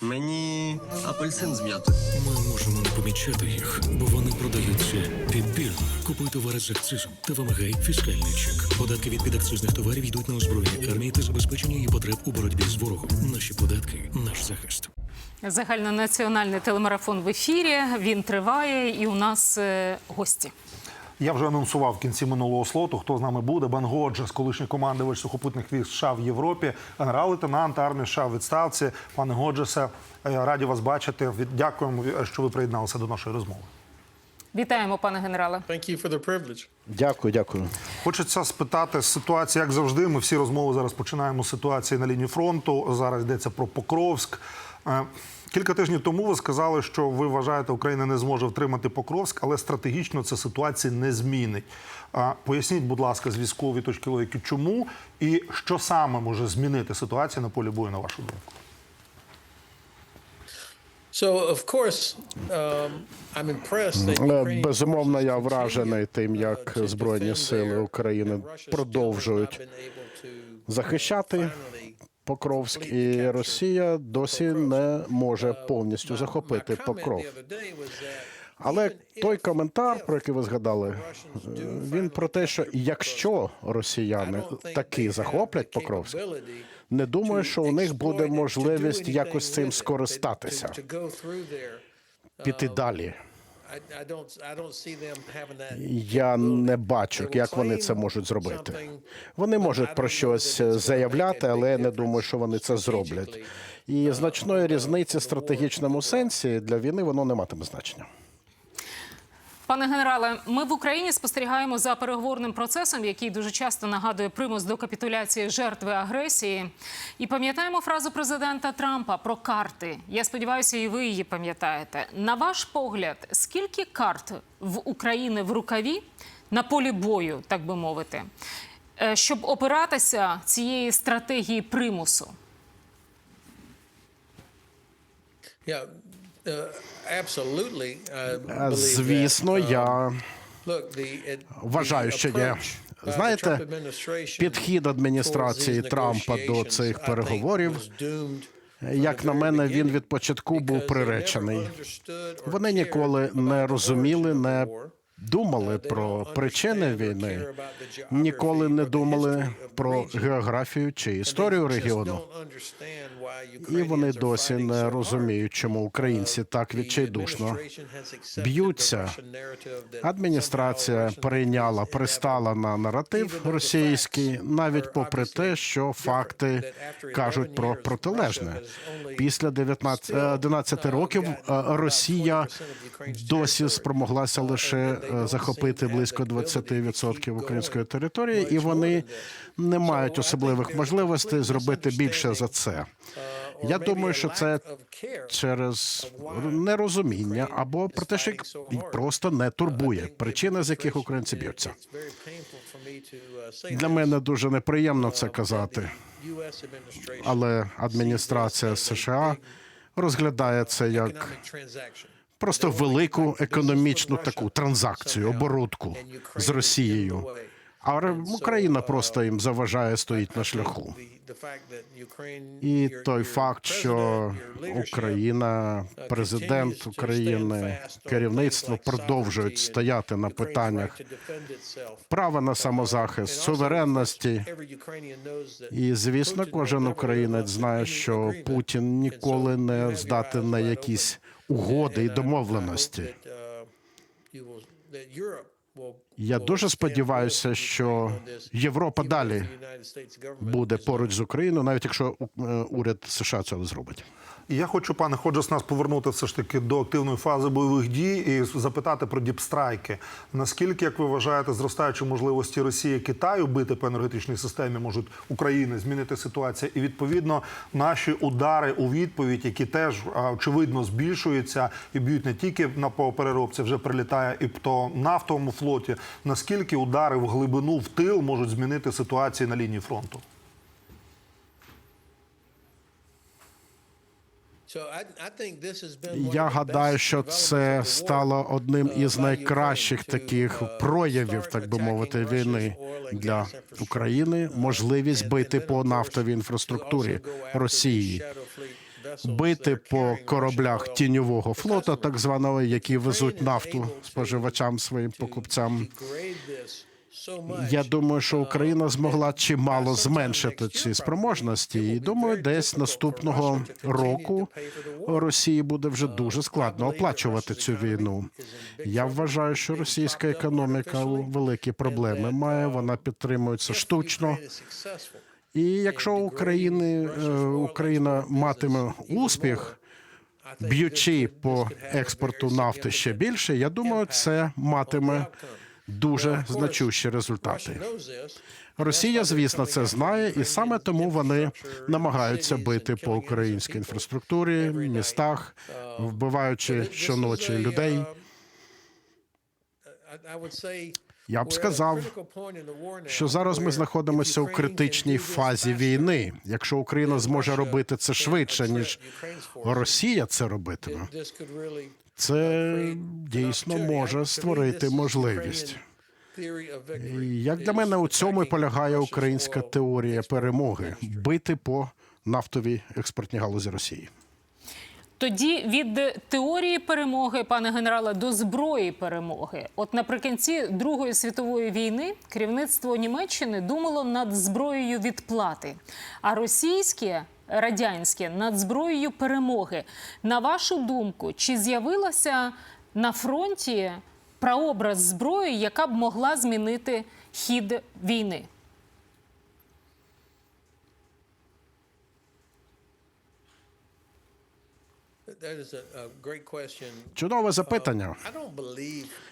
Мені апельсин з м'ятою. Ми можемо не помічати їх, бо вони продаються підбірно. Купуй товари з акцизом та вимагай фіскальний чек. Податки від підакцизних товарів йдуть на озброєння армії та забезпечення її потреб у боротьбі з ворогом. Наші податки наш захист. Загальнонаціональний телемарафон в ефірі. Він триває, і у нас е, гості. Я вже анонсував в кінці минулого слоту, хто з нами буде. Бен Годжес, колишній командувач сухопутних військ США в Європі, генерал-лейтенант армії США в відставці. Пане Годжесе, е, раді вас бачити. Від- Дякуємо, що ви приєдналися до нашої розмови. Вітаємо, пане генерале. Thank you for the privilege. Дякую, дякую. Хочеться спитати ситуацію, як завжди. Ми всі розмови зараз починаємо з ситуації на лінії фронту. Зараз йдеться про Покровськ. Кілька тижнів тому ви сказали, що ви вважаєте, Україна не зможе втримати Покровськ, але стратегічно це ситуація не змінить. Поясніть, будь ласка, з військової точки логіки, чому і що саме може змінити ситуацію на полі бою, на вашу думку? Um, Е, Безумовно, я вражений тим, uh, як Збройні сили України продовжують захищати Покровськ, і Росія досі не може повністю захопити Покров. that Але той коментар, про який ви згадали, е, він про те, що якщо росіяни таки захоплять Покровськ, не думаю, що у них буде можливість якось цим скористатися, піти далі. Я не бачу, як вони це можуть зробити. Вони можуть про щось заявляти, але я не думаю, що вони це зроблять. І значної різниці в стратегічному сенсі для війни воно не матиме значення. Пане генерале, ми в Україні спостерігаємо за переговорним процесом, який дуже часто нагадує примус до капітуляції жертви агресії. І пам'ятаємо фразу президента Трампа про карти. Я сподіваюся, і ви її пам'ятаєте. На ваш погляд, скільки карт в України в рукаві на полі бою, так би мовити, е, щоб опиратися цієї стратегії примусу? Yeah, uh, Е, Звісно, uh, я вважаю, що є. Знаєте, підхід адміністрації Трампа до цих переговорів, як на мене, він від початку був приречений. Вони ніколи не розуміли, не. Думали про причини війни, ніколи не думали про географію чи історію регіону. І вони досі не розуміють, чому українці так відчайдушно б'ються. Адміністрація is пристала на наратив російський, навіть попри те, що факти кажуть про протилежне. Після 19, е, 11 років е, Росія досі спромоглася лише е, захопити близько 20% української території, і вони не мають особливих можливостей зробити більше за це. Я думаю, що це через нерозуміння або про те, що їх просто не турбує причини, з яких українці б'ються. Для мене дуже неприємно це казати, але адміністрація США розглядає це як просто велику економічну таку транзакцію, оборудку з Росією. А Україна просто їм заважає, стоїть на шляху. І той факт, що Україна, президент України, керівництво продовжують стояти на питаннях права на самозахист, суверенності. І звісно, кожен українець знає, що Путін ніколи не здатен на якісь угоди і домовленості. Я дуже сподіваюся, що Європа далі буде поруч з Україною, навіть якщо е, уряд США цього зробить. Я хочу, пане Ходжес, нас повернути все ж таки до активної фази бойових дій і запитати про діпстрайки. Наскільки, як ви вважаєте, зростаючі можливості Росії Китаю бити по енергетичній системі можуть України змінити ситуацію? І відповідно наші удари у відповідь, які теж очевидно збільшуються і б'ють не тільки на по переробці, вже прилітає і по нафтовому флоті. Наскільки удари в глибину в тил можуть змінити ситуацію на лінії фронту? Я гадаю, що це стало одним із найкращих таких проявів, так би мовити, війни для України. Можливість бити по нафтовій інфраструктурі Росії. бити по кораблях тіньового флота, так званого, які везуть нафту споживачам своїм покупцям. Я думаю, що Україна змогла чимало зменшити ці спроможності, і думаю, десь наступного року Росії буде вже дуже складно оплачувати цю війну. Я вважаю, що російська економіка великі проблеми має. Вона підтримується штучно. І якщо України е, Україна матиме успіх, б'ючи по експорту нафти ще більше, я думаю, це матиме дуже значущі результати. Росія, звісно, це знає, і саме тому вони намагаються бити по українській інфраструктурі, містах, вбиваючи щоночі людей. Я б сказав, що зараз ми знаходимося у критичній фазі війни. Якщо Україна зможе робити це швидше ніж Росія це робитиме, це дійсно може створити можливість. Як для мене у цьому і полягає українська теорія перемоги бити по нафтовій експортній галузі Росії. Тоді від теорії перемоги, пане генерале, до зброї перемоги. От наприкінці Другої світової війни керівництво Німеччини думало над зброєю відплати, а російське. Радянське над зброєю перемоги. На вашу думку, чи з'явилася на фронті прообраз зброї, яка б могла змінити хід війни? Чудове запитання.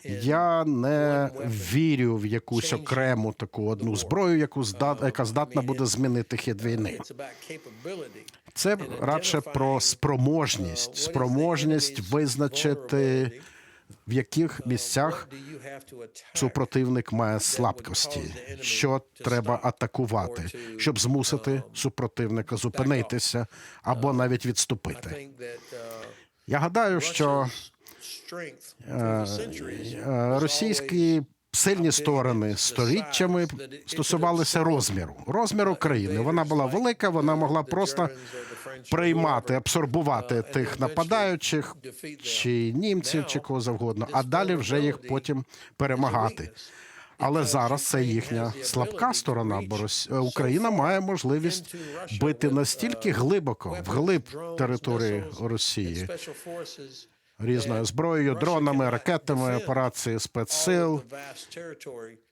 Я не вірю в якусь окрему таку одну зброю, яку здат, яка здатна буде змінити хід війни. Це радше про спроможність, спроможність визначити в яких місцях супротивник має слабкості, що треба атакувати, щоб змусити супротивника зупинитися або навіть відступити. Я гадаю, що е, російські сильні сторони сторіччями стосувалися розміру розміру країни. Вона була велика, вона могла просто приймати, абсорбувати тих нападаючих, чи німців, чи кого завгодно, а далі вже їх потім перемагати. Але зараз це їхня слабка сторона, бо Рос... Україна має можливість бити настільки глибоко вглиб території Росії різною зброєю, дронами, ракетами, операції спецсил.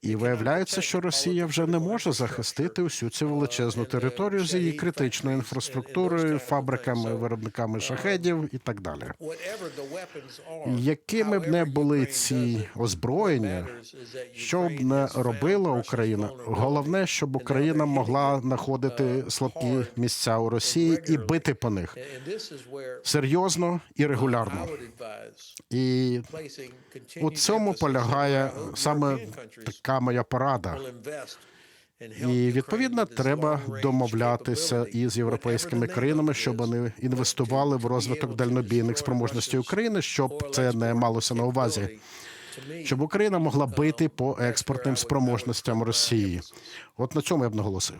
І виявляється, що Росія вже не може захистити усю цю величезну територію з її критичною інфраструктурою, фабриками, виробниками шахедів і так далі. Якими б не були ці озброєння, що б не робила Україна, головне, щоб Україна могла знаходити слабкі місця у Росії і бити по них серйозно і регулярно. І у цьому полягає саме така моя порада. І відповідно треба домовлятися із європейськими країнами, щоб вони інвестували в розвиток дальнобійних спроможностей України, щоб це не малося на увазі. Щоб Україна могла бити по експортним спроможностям Росії, от на цьому я б наголосив.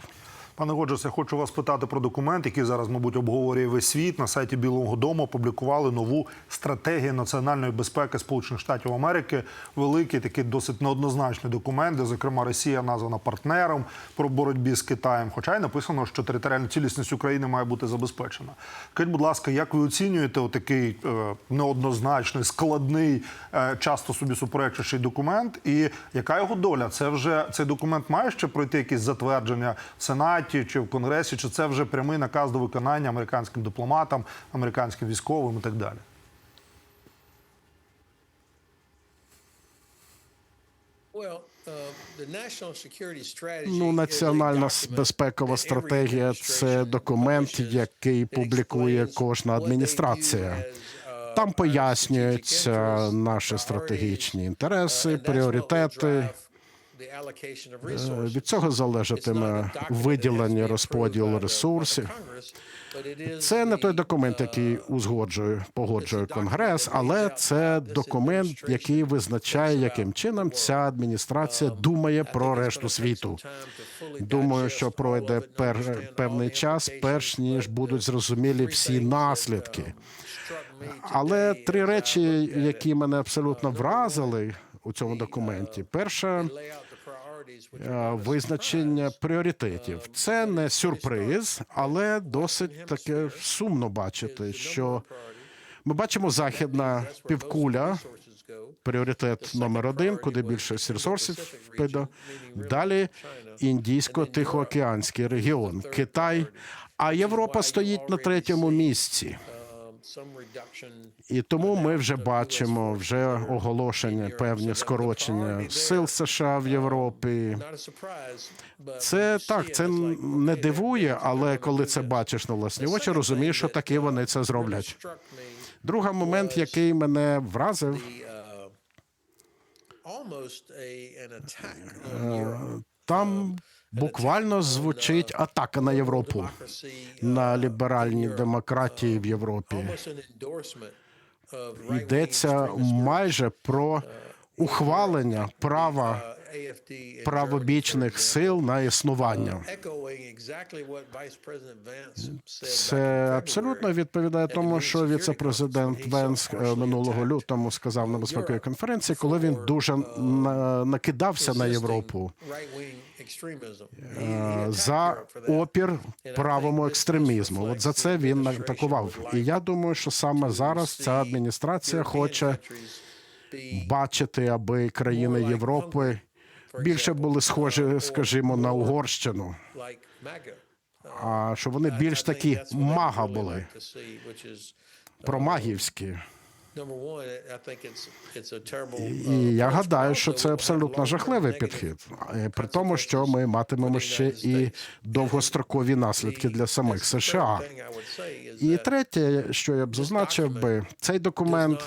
Пане Годжес, я хочу вас питати про документ, який зараз, мабуть, обговорює весь світ. На сайті Білого Дому опублікували нову стратегію національної безпеки Сполучених Штатів Америки. Великий такий досить неоднозначний документ, де зокрема Росія названа партнером про боротьбі з Китаєм. Хоча й написано, що територіальна цілісність України має бути забезпечена. Скажіть, будь ласка, як ви оцінюєте отакий е, неоднозначний, складний, е, часто собі суперечащий документ? І яка його доля? Це вже цей документ має ще пройти якісь затвердження в Сенаті чи в Конгресі, чи це вже прямий наказ до виконання американським дипломатам, американським військовим і так далі? Ну, національна безпекова стратегія це документ, який публікує кожна адміністрація. Там пояснюються наші стратегічні інтереси, пріоритети. Е, Від цього залежатиме виділення розподіл ресурсів. Це не той документ, який узгоджує, погоджує Конгрес, але це документ, який визначає, яким чином ця адміністрація думає про решту світу. Думаю, що пройде пер, певний час, перш ніж будуть зрозумілі всі наслідки. Але три речі, які мене абсолютно вразили у цьому документі. Перше е, визначення пріоритетів. Це не сюрприз, але досить таке сумно бачити, що ми бачимо західна півкуля. Пріоритет номер один, куди більше ресурсів піде. Далі індійсько-тихоокеанський регіон, Китай, а Європа стоїть на третьому місці. І тому ми вже бачимо вже оголошення певні скорочення сил США в Європі. Це так, це не дивує, але коли це бачиш на власні очі, розумієш, що таки вони це зроблять. Другий момент, який мене вразив, там буквально звучить атака на Європу, на ліберальні демократії в Європі. Йдеться майже про ухвалення права правобічних сил на існування. Це абсолютно відповідає тому, що віце-президент Венс е, минулого лютому сказав на безпековій конференції, коли він дуже на- накидався на Європу е, за опір правому екстремізму. От за це він атакував. І я думаю, що саме зараз ця адміністрація хоче бачити, аби країни Європи більше були схожі, скажімо, на Угорщину. А що вони більш такі мага були, промагівські. І я гадаю, що це абсолютно жахливий підхід, Е, при тому, що ми матимемо ще і довгострокові наслідки для самих США. І третє, що я б зазначив би, цей документ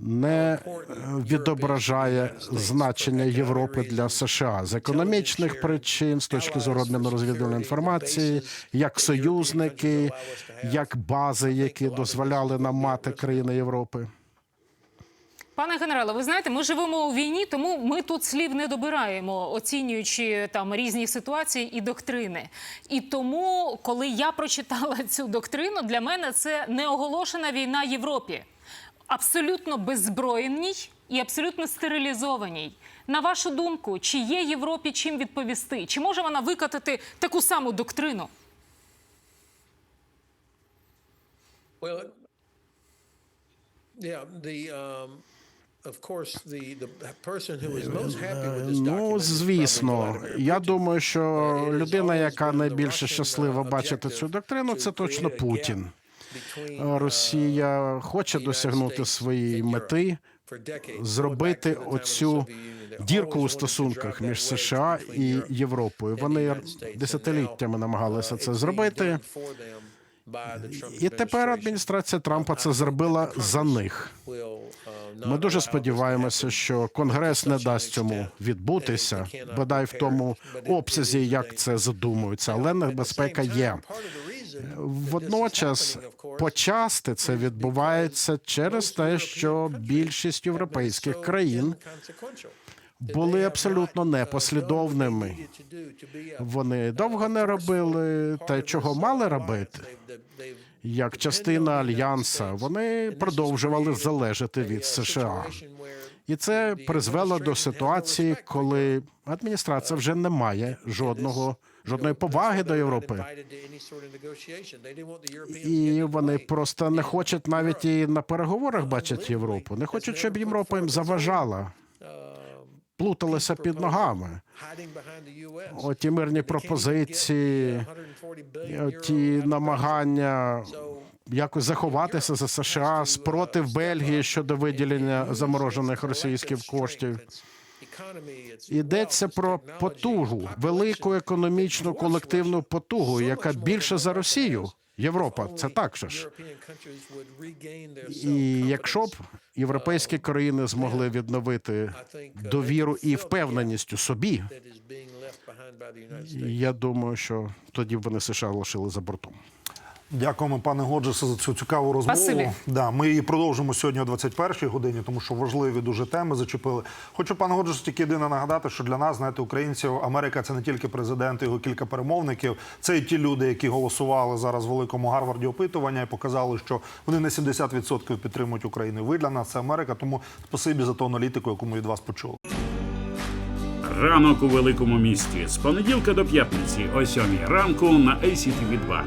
не е, відображає значення Європи для США з економічних причин, з точки зору обміну розвідувальної інформації, як союзники, як бази, які дозволяли нам мати країни Європи. Пане генерале, ви знаєте, ми живемо у війні, тому ми тут слів не добираємо, оцінюючи там різні ситуації і доктрини. І тому, коли я прочитала цю доктрину, для мене це неоголошена війна Європі. Абсолютно беззброєній і абсолютно стерилізованій. На вашу думку, чи є Європі чим відповісти? Чи може вона викатати таку саму доктрину? Well, yeah, the, um, Ну, звісно, я думаю, що людина, яка найбільше щаслива uh, бачити цю доктрину, це точно Путін. Gap between, uh, Росія хоче досягнути своєї мети зробити оцю дірку у стосунках між США і Європою. Вони десятиліттями намагалися uh, це зробити. І тепер адміністрація Трампа це зробила за них. Uh, Ми дуже сподіваємося, що Конгрес не дасть цьому відбутися, бодай в тому обсязі, як це задумується, але небезпека є. Водночас почасти це відбувається через те, що більшість європейських країн були абсолютно непослідовними. Вони довго не робили те, чого мали робити. Як частина альянса, вони продовжували залежати від США. І це призвело до ситуації, коли адміністрація вже не має жодного жодної поваги до Європи. І вони просто не хочуть навіть і на переговорах бачать Європу. Не хочуть, щоб Європа їм заважала, плуталася під ногами. Оті мирні пропозиції, ті намагання якось заховатися за США, спротив Бельгії щодо виділення заморожених російських коштів. Йдеться про потугу, велику економічну колективну потугу, яка більше за Росію. Європа, це так же ж. І якщо б європейські країни змогли відновити довіру і впевненість у собі, я думаю, що тоді б вони США лишили за бортом. Дякуємо, пане Годжесе, за цю цікаву розмову. Спасибі. Да, ми її продовжимо сьогодні о 21-й годині, тому що важливі дуже теми зачепили. Хочу, пане Годжесе, тільки єдине нагадати, що для нас, знаєте, українців, Америка це не тільки президент, його кілька перемовників. Це і ті люди, які голосували зараз в великому Гарварді опитування і показали, що вони на 70% підтримують Україну. Ви для нас це Америка. Тому спасибі за ту аналітику, яку ми від вас почули. Ранок у великому місті з понеділка до п'ятниці о 7 ранку на ACTV 2